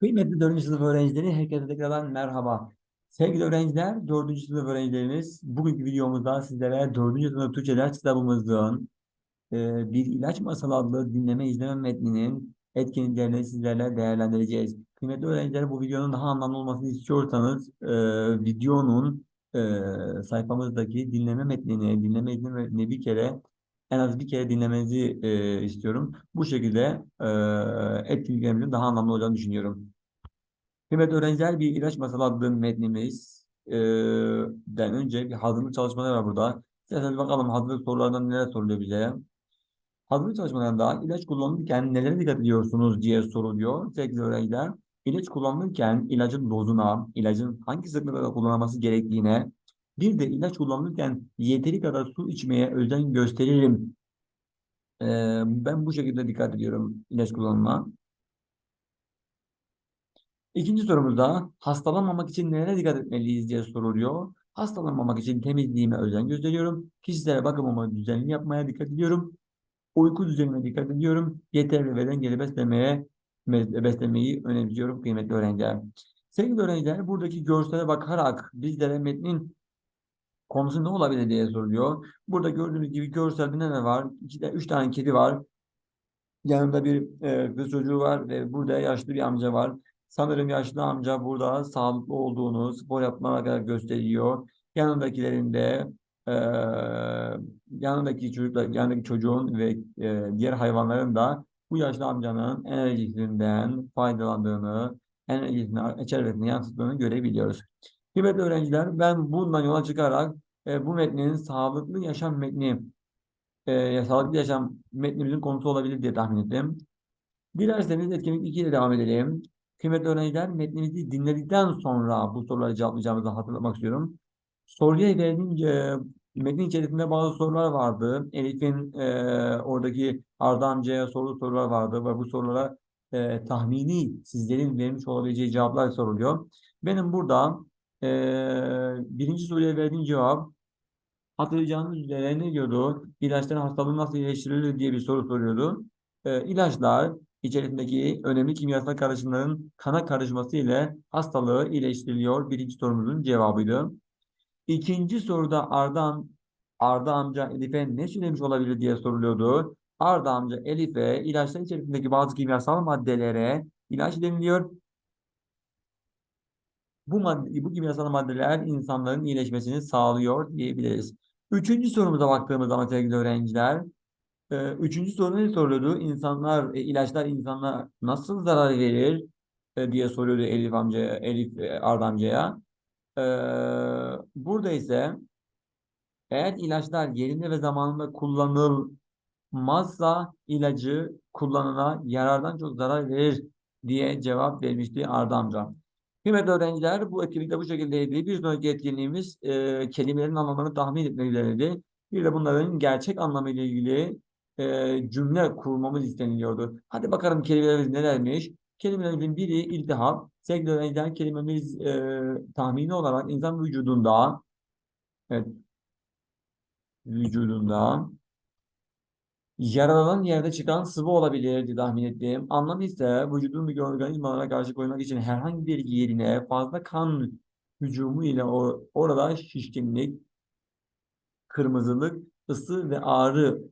Kıymetli 4. sınıf öğrencileri, herkese tekrardan merhaba. Sevgili öğrenciler, 4. sınıf öğrencilerimiz, bugünkü videomuzda sizlere 4. sınıf Türkçe ders kitabımızın e, Bir İlaç Masalı adlı dinleme izleme metninin etkinliklerini sizlerle değerlendireceğiz. Kıymetli öğrenciler, bu videonun daha anlamlı olmasını istiyorsanız e, videonun e, sayfamızdaki dinleme metnini, dinleme metnini bir kere en az bir kere dinlemenizi e, istiyorum. Bu şekilde e, etkinliklerimizin daha anlamlı olacağını düşünüyorum. Kıymetli öğrenciler bir ilaç masalı adlı metnimiz e, den önce bir hazırlık çalışmaları var burada. İsterseniz bakalım hazırlık sorularından neler soruluyor bize. Hazırlık çalışmalarında ilaç kullanırken nelere dikkat ediyorsunuz diye soruluyor sevgili öğrenciler. İlaç kullanırken ilacın dozuna, ilacın hangi sıklıkla kullanılması gerektiğine, bir de ilaç kullanırken yeteri kadar su içmeye özen gösteririm. E, ben bu şekilde dikkat ediyorum ilaç kullanıma. İkinci sorumuzda hastalanmamak için nelere dikkat etmeliyiz diye soruluyor. Hastalanmamak için temizliğime özen gösteriyorum. Kişisel bakımımı düzenli yapmaya dikkat ediyorum. Uyku düzenime dikkat ediyorum. Yeterli ve dengeli beslemeye beslemeyi önemsiyorum kıymetli öğrenciler. Sevgili öğrenciler buradaki görsele bakarak bizlere metnin konusu ne olabilir diye soruluyor. Burada gördüğünüz gibi görselde neler var? İki de, üç tane kedi var. Yanında bir e, kız çocuğu var ve burada yaşlı bir amca var. Sanırım yaşlı amca burada sağlıklı olduğunu spor yapmana kadar gösteriyor. Yanındakilerinde e, yanındaki çocuklar, yanındaki çocuğun ve e, diğer hayvanların da bu yaşlı amcanın enerjisinden faydalandığını, enerjisini, çevresine yansıttığını görebiliyoruz. Kıymetli öğrenciler, ben bundan yola çıkarak e, bu metnin sağlıklı yaşam metni, e, sağlıklı yaşam metnimizin konusu olabilir diye tahmin ettim. Dilerseniz etkinlik 2 ile devam edelim. Kıymetli öğrenciler metnimizi dinledikten sonra bu soruları cevaplayacağımızı hatırlatmak istiyorum. Soruya verdiğim metnin içerisinde bazı sorular vardı. Elif'in e, oradaki Arda amcaya sorduğu sorular vardı ve bu sorulara e, tahmini sizlerin vermiş olabileceği cevaplar soruluyor. Benim burada e, birinci soruya verdiğim cevap hatırlayacağınız üzere ne diyordu? İlaçların hastalığı nasıl iyileştirilir diye bir soru soruyordu. E, ilaçlar içerisindeki önemli kimyasal karışımların kana karışması ile hastalığı iyileştiriliyor. Birinci sorumuzun cevabıydı. İkinci soruda Arda, Arda amca Elif'e ne söylemiş olabilir diye soruluyordu. Arda amca Elif'e ilaçlar içerisindeki bazı kimyasal maddelere ilaç deniliyor. Bu, madde, bu kimyasal maddeler insanların iyileşmesini sağlıyor diyebiliriz. Üçüncü sorumuza baktığımız zaman sevgili öğrenciler, e, üçüncü soru ne soruyordu? İnsanlar, e, ilaçlar insana nasıl zarar verir e, diye soruyordu Elif amcaya, Elif Arda amcaya. burada ise eğer ilaçlar yerinde ve zamanında kullanılmazsa ilacı kullanına yarardan çok zarar verir diye cevap vermişti Arda amca. Kıymetli öğrenciler bu etkinlikte bu şekildeydi. Bir sonraki etkinliğimiz e, kelimelerin anlamlarını tahmin etmek üzereydi. Bir de bunların gerçek anlamı ile ilgili e, cümle kurmamız isteniliyordu. Hadi bakalım kelimelerimiz nelermiş? Kelimelerimizin biri iltihap. Sevgili öğrenciler kelimemiz e, tahmini olarak insan vücudunda evet, vücudunda yaralanan yerde çıkan sıvı olabilir diye tahmin ettim. Anlamı ise vücudun bir organizmalara karşı koymak için herhangi bir yerine fazla kan hücumu ile or orada şişkinlik, kırmızılık, ısı ve ağrı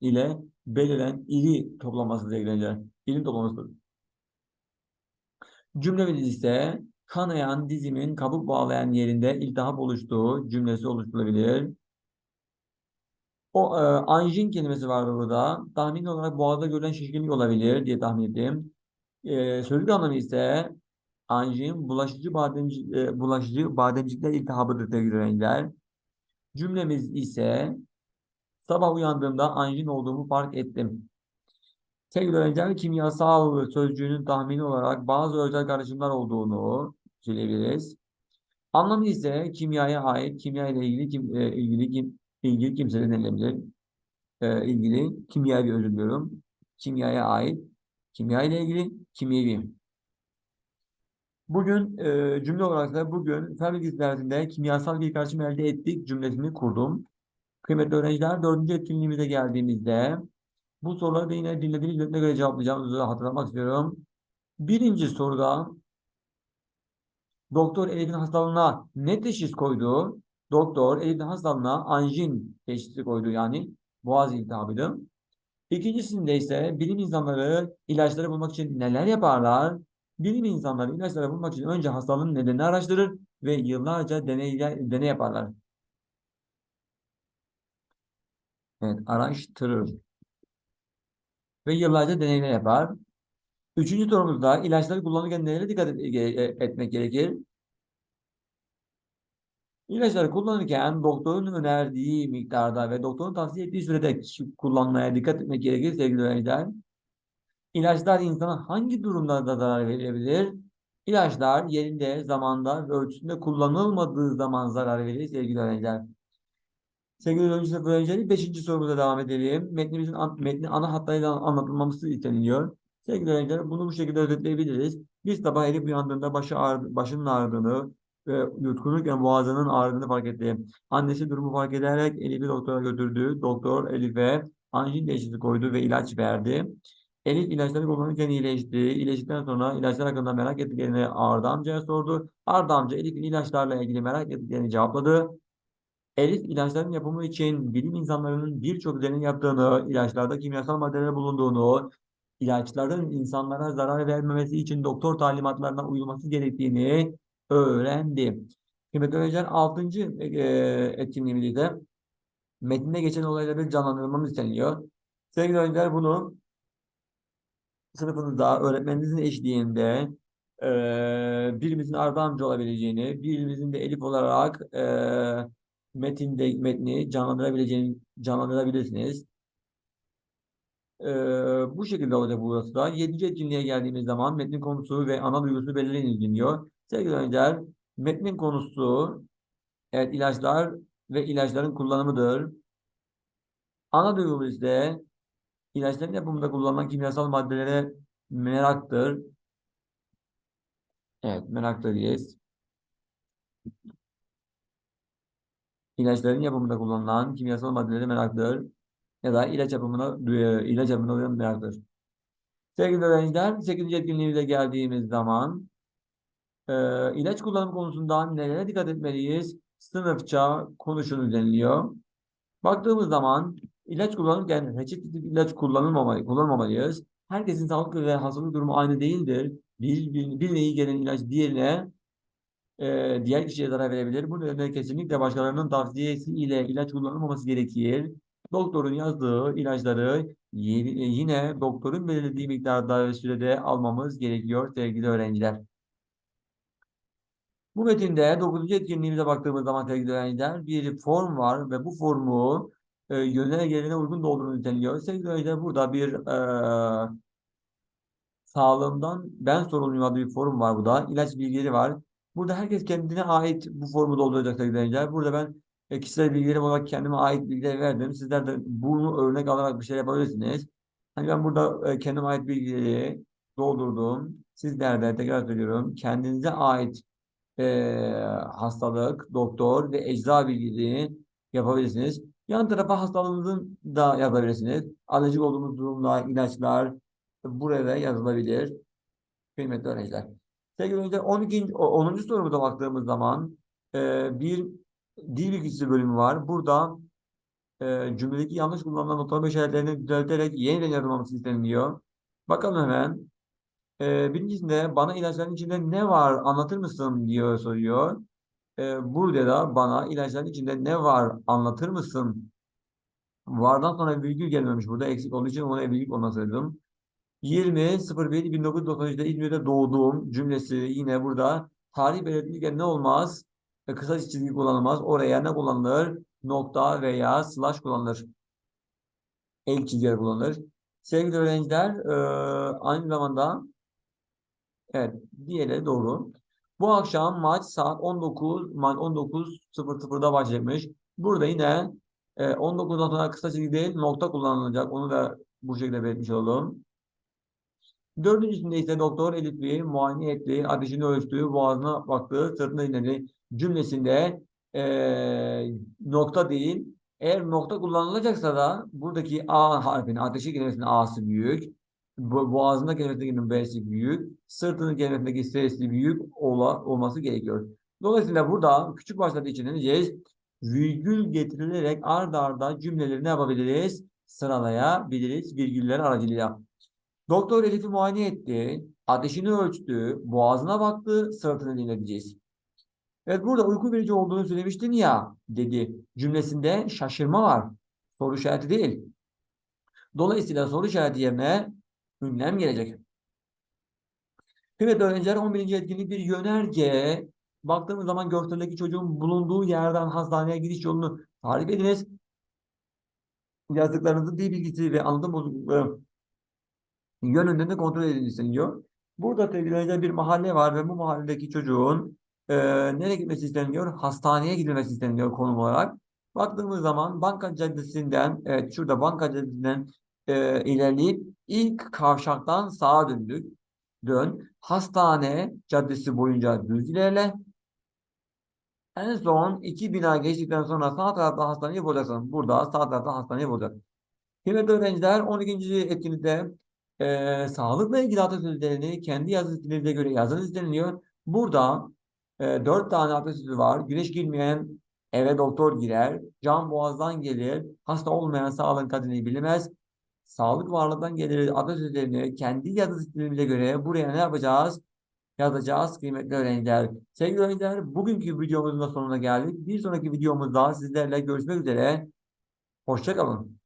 ile belirlen iri toplaması sevgili İri toplaması. Cümlemiz ise kanayan dizimin kabuk bağlayan yerinde iltihap oluştuğu cümlesi oluşturulabilir. O e, anjin kelimesi var burada. Tahmin olarak boğazda görülen şişkinlik olabilir diye tahmin ettim. E, sözlük anlamı ise anjin bulaşıcı bademcik, e, bulaşıcı bademcikler iltihabıdır sevgili öğrenciler. Cümlemiz ise sabah uyandığımda anjin olduğumu fark ettim. Sevgili öğrenciler kimyasal sözcüğünün tahmini olarak bazı özel karışımlar olduğunu söyleyebiliriz. Anlamı ise kimyaya ait, kimya ile ilgili kim, e, ilgili kim, ilgili kimseden denilebilir. E, ilgili kimyavi özür diliyorum. Kimyaya ait, kimya ile ilgili kimyevi. Bugün e, cümle olarak da bugün fen dersinde kimyasal bir karışım elde ettik cümlesini kurdum. Kıymetli öğrenciler dördüncü etkinliğimize geldiğimizde bu soruları da yine dinlediğiniz metne göre cevaplayacağımızı hatırlatmak istiyorum. Birinci soruda doktor Elif'in hastalığına ne teşhis koydu? Doktor Elif'in hastalığına anjin teşhisi koydu yani boğaz iltihabıydı. İkincisinde ise bilim insanları ilaçları bulmak için neler yaparlar? Bilim insanları ilaçları bulmak için önce hastalığın nedenini araştırır ve yıllarca deney, deney yaparlar. Evet, araştırır. Ve yıllarca deneyler yapar. Üçüncü sorumuzda ilaçları kullanırken nelere dikkat et- e- etmek gerekir? İlaçları kullanırken doktorun önerdiği miktarda ve doktorun tavsiye ettiği sürede kullanmaya dikkat etmek gerekir sevgili öğrenciler. İlaçlar insana hangi durumlarda zarar verebilir? İlaçlar yerinde, zamanda ve ölçüsünde kullanılmadığı zaman zarar verir sevgili öğrenciler. Sevgili öğrenci sınıf öğrencileri 5. sorumuza devam edelim. Metnimizin metnin ana hatlarıyla anlatılmamızı isteniliyor. Sevgili öğrenciler bunu bu şekilde özetleyebiliriz. Bir sabah Elif uyandığında başı ağrı, başının ağrıdığını ve yutkunurken boğazının ağrıdığını fark etti. Annesi durumu fark ederek Elif'i doktora götürdü. Doktor Elif'e anjin teşhisi koydu ve ilaç verdi. Elif ilaçları kullanırken iyileşti. İyileştikten sonra ilaçlar hakkında merak ettiklerini Arda amcaya sordu. Arda amca Elif'in ilaçlarla ilgili merak ettiklerini cevapladı. Elif ilaçların yapımı için bilim insanlarının birçok deney yaptığını, ilaçlarda kimyasal maddeler bulunduğunu, ilaçların insanlara zarar vermemesi için doktor talimatlarına uyulması gerektiğini öğrendi. Kıymetli öğrenciler 6. etkinliğimizde metninde geçen olayları canlandırmamız isteniyor. Sevgili öğrenciler bunu sınıfınızda öğretmeninizin eşliğinde e, birimizin Arda amca olabileceğini, birimizin de Elif olarak e, metinde metni canlandırabileceğini canlandırabilirsiniz. E, bu şekilde olacak burası da. Yedinci etkinliğe geldiğimiz zaman metnin konusu ve ana duygusu belirlenilginiyor. Sevgili öğrenciler, metnin konusu evet ilaçlar ve ilaçların kullanımıdır. Ana duygumuz ise ilaçların yapımında kullanılan kimyasal maddelere meraktır. Evet, meraktır yes. İlaçların yapımında kullanılan kimyasal maddelere meraktır. Ya da ilaç yapımına, e, ilaç yapımına meraktır. Sevgili öğrenciler, 8. etkinliğimize geldiğimiz zaman e, ilaç kullanım konusunda nelere dikkat etmeliyiz? Sınıfça konuşun deniliyor. Baktığımız zaman ilaç kullanırken reçeteli ilaç kullanılmamalı, kullanmamalıyız. Herkesin sağlık ve hastalık durumu aynı değildir. Bir, bir, birine iyi gelen ilaç diğerine e, diğer kişiye zarar verebilir. Bu nedenle kesinlikle başkalarının tavsiyesi ile ilaç kullanılmaması gerekir. Doktorun yazdığı ilaçları yine doktorun belirlediği miktarda ve sürede almamız gerekiyor sevgili öğrenciler. Bu metinde 9. etkinliğimize baktığımız zaman sevgili öğrenciler bir form var ve bu formu e, yönergelerine uygun doldurduğunu niteliyor. Sevgili öğrenciler burada bir e, sağlığımdan ben sorumluyum adlı bir forum var burada. İlaç bilgileri var. Burada herkes kendine ait bu formu dolduracak sevgili öğrenciler. Burada ben e, kişisel bilgilerim olarak kendime ait bilgileri verdim. Sizler de bunu örnek alarak bir şey yapabilirsiniz. Hani ben burada e, kendime ait bilgileri doldurdum. Sizler de tekrar söylüyorum kendinize ait e, hastalık, doktor ve ecza bilgileri yapabilirsiniz. Yan tarafa hastalığınızın da yazabilirsiniz. Alerjik olduğunuz durumda ilaçlar buraya yazılabilir. Kıymetli öğrenciler. Sevgili öğrenciler 12. 10. sorumuza baktığımız zaman e, bir dil bilgisi bölümü var. Burada e, cümledeki yanlış kullanılan noktalama işaretlerini düzelterek yeniden yazılmaması isteniliyor. Bakalım hemen. E, birincisinde bana ilaçların içinde ne var anlatır mısın diyor soruyor. E, burada da bana ilaçların içinde ne var anlatır mısın? Vardan sonra virgül gelmemiş burada eksik olduğu için ona virgül olması lazım. 20.01.1993'de İzmir'de doğduğum cümlesi yine burada tarih belirtilirken ne olmaz? Kısa çizgi kullanılmaz. Oraya ne kullanılır? Nokta veya slash kullanılır. El çizgileri kullanılır. Sevgili öğrenciler e, aynı zamanda evet diğerleri doğru. Bu akşam maç saat 19 19.00'da başlayacakmış. Burada yine e, 19'dan sonra kısa çizgi değil nokta kullanılacak. Onu da bu şekilde belirtmiş olalım. Dördüncüsünde ise doktor Elif'i muayene etti, ateşini ölçtü, boğazına baktı, sırtına dinledi cümlesinde e, nokta değil. Eğer nokta kullanılacaksa da buradaki A harfinin ateşe girmesinin A'sı büyük. bo boğazında kelimesindeki B'si büyük, sırtının kelimesindeki S'si büyük ola, olması gerekiyor. Dolayısıyla burada küçük başları için ne diyeceğiz? Virgül getirilerek ard arda cümleleri ne yapabiliriz? Sıralayabiliriz virgüller aracılığıyla. Doktor Elif'i muayene etti, ateşini ölçtü, boğazına baktı, sırtını dinleyeceğiz. Evet burada uyku verici olduğunu söylemiştin ya dedi. Cümlesinde şaşırma var. Soru işareti değil. Dolayısıyla soru işareti yerine ünlem gelecek. Evet öğrenciler 11. etkinlik bir yönerge. Baktığımız zaman görseldeki çocuğun bulunduğu yerden hastaneye gidiş yolunu tarif ediniz. Yazdıklarınızın dil bilgisi ve anlatım bozuklukları yönünden de kontrol edilmesi isteniyor. Burada öğrenciler bir mahalle var ve bu mahalledeki çocuğun e, nereye gitmesi isteniyor? Hastaneye gidilmesi isteniyor konum olarak. Baktığımız zaman Banka Caddesi'nden, evet şurada Banka Caddesi'nden e, ilerleyip ilk kavşaktan sağa döndük. Dön. Hastane caddesi boyunca düz ilerle. En son iki bina geçtikten sonra sağ tarafta hastaneyi bulacaksın. Burada sağ tarafta hastaneyi bulacaksın. Kıymetli öğrenciler 12. etkinlikte e, sağlıkla ilgili atasözlerini kendi yazı stilinize göre yazınız isteniliyor. Burada e, 4 tane atasözü var. Güneş girmeyen eve doktor girer. Can boğazdan gelir. Hasta olmayan sağlığın kadını bilemez. Sağlık varlıktan gelir atasözlerini kendi yazı stilimize göre buraya ne yapacağız? Yazacağız kıymetli öğrenciler. Sevgili öğrenciler bugünkü videomuzun da sonuna geldik. Bir sonraki videomuzda sizlerle görüşmek üzere. Hoşçakalın.